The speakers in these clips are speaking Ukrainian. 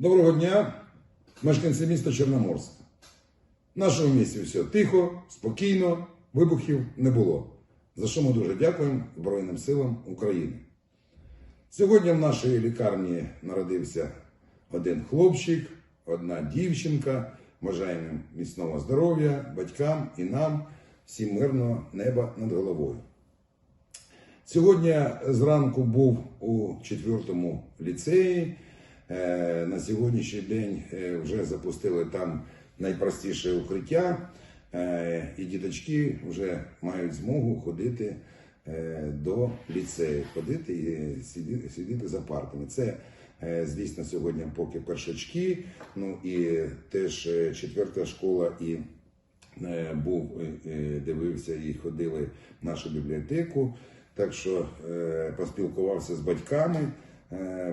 Доброго дня, мешканці міста Чорноморська. В нашому місті все тихо, спокійно, вибухів не було. За що ми дуже дякуємо Збройним силам України. Сьогодні в нашій лікарні народився один хлопчик, одна дівчинка. Бажаємо їм міцного здоров'я, батькам і нам всім мирного неба над головою. Сьогодні зранку був у четвертому ліцеї. Е, На сьогоднішній день е, вже запустили там найпростіше укриття, е, і діточки вже мають змогу ходити до ліцею, ходити і сидіти, за партами. Це, звісно, сьогодні поки першачки, ну і теж четверта школа і був, дивився і ходили в нашу бібліотеку. Так що поспілкувався з батьками,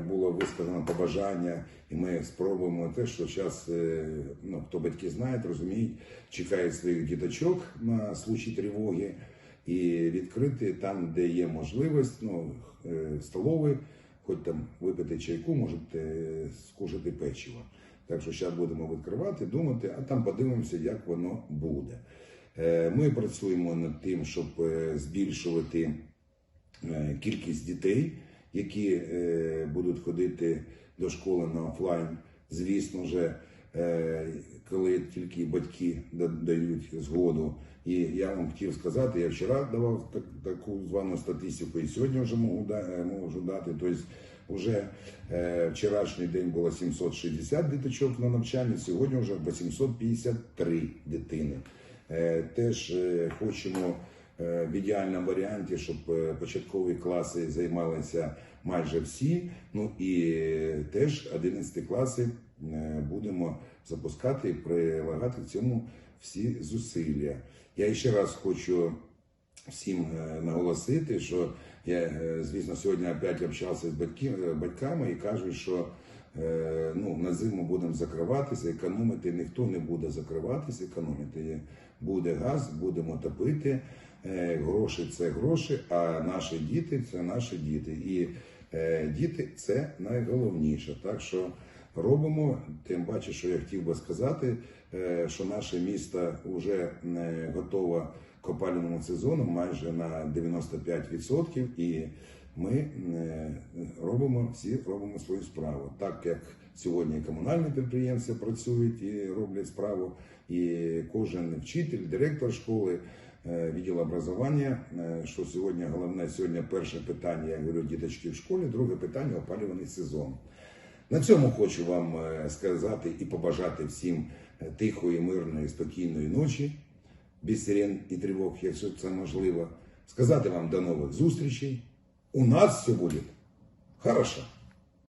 було висказано побажання, і ми спробуємо те, що зараз, е, ну, хто батьки знають, розуміють, чекають своїх діточок на случай тривоги і відкрити там, де є можливість, ну, е, хоч там випити чайку, можете е, скушати печиво. Так що зараз будемо відкривати, думати, а там подивимося, як воно буде. Е, Ми працюємо над тим, щоб е, збільшувати е, кількість дітей, які е, будуть ходити до школи на офлайн. Звісно ж, е, коли тільки батьки дають згоду. І я вам хотів сказати, я вчора давав так, таку звану статистику, і сьогодні вже можу, е, можу дати. Тобто, вже вчорашній день було 760 діточок на навчанні, сьогодні вже 853 дитини. Теж хочемо в ідеальному варіанті, щоб е, початкові класи займалися майже всі. Ну і е, теж 11 класи е, будемо запускати і прилагати цьому всі зусилля. Я ще раз хочу всім е, наголосити, що я, е, звісно, сьогодні опять общався з е, батьками і кажуть, що е, ну, на зиму будемо закриватися, економити ніхто не буде закриватися, економити. Буде газ, будемо топити. Е, Гроші це гроші, а наші діти це наші діти. І е, діти це найголовніше. Так що робимо. Тим паче, що я хотів би сказати, е, що наше місто вже е, готово к опалювальному сезону майже на 95%. І ми е, робимо всі робимо свою справу. Так як сьогодні комунальні підприємства працюють і роблять справу, і кожен вчитель, директор школи. е, Відділ образування, е, що сьогодні головне, сьогодні перше питання, я говорю, діточки в школі, друге питання опалюваний сезон. На цьому хочу вам сказати і побажати всім тихої, мирної, спокійної ночі, без сирен і тривог, якщо це можливо. Сказати вам до нових зустрічей. У нас все буде хорошо.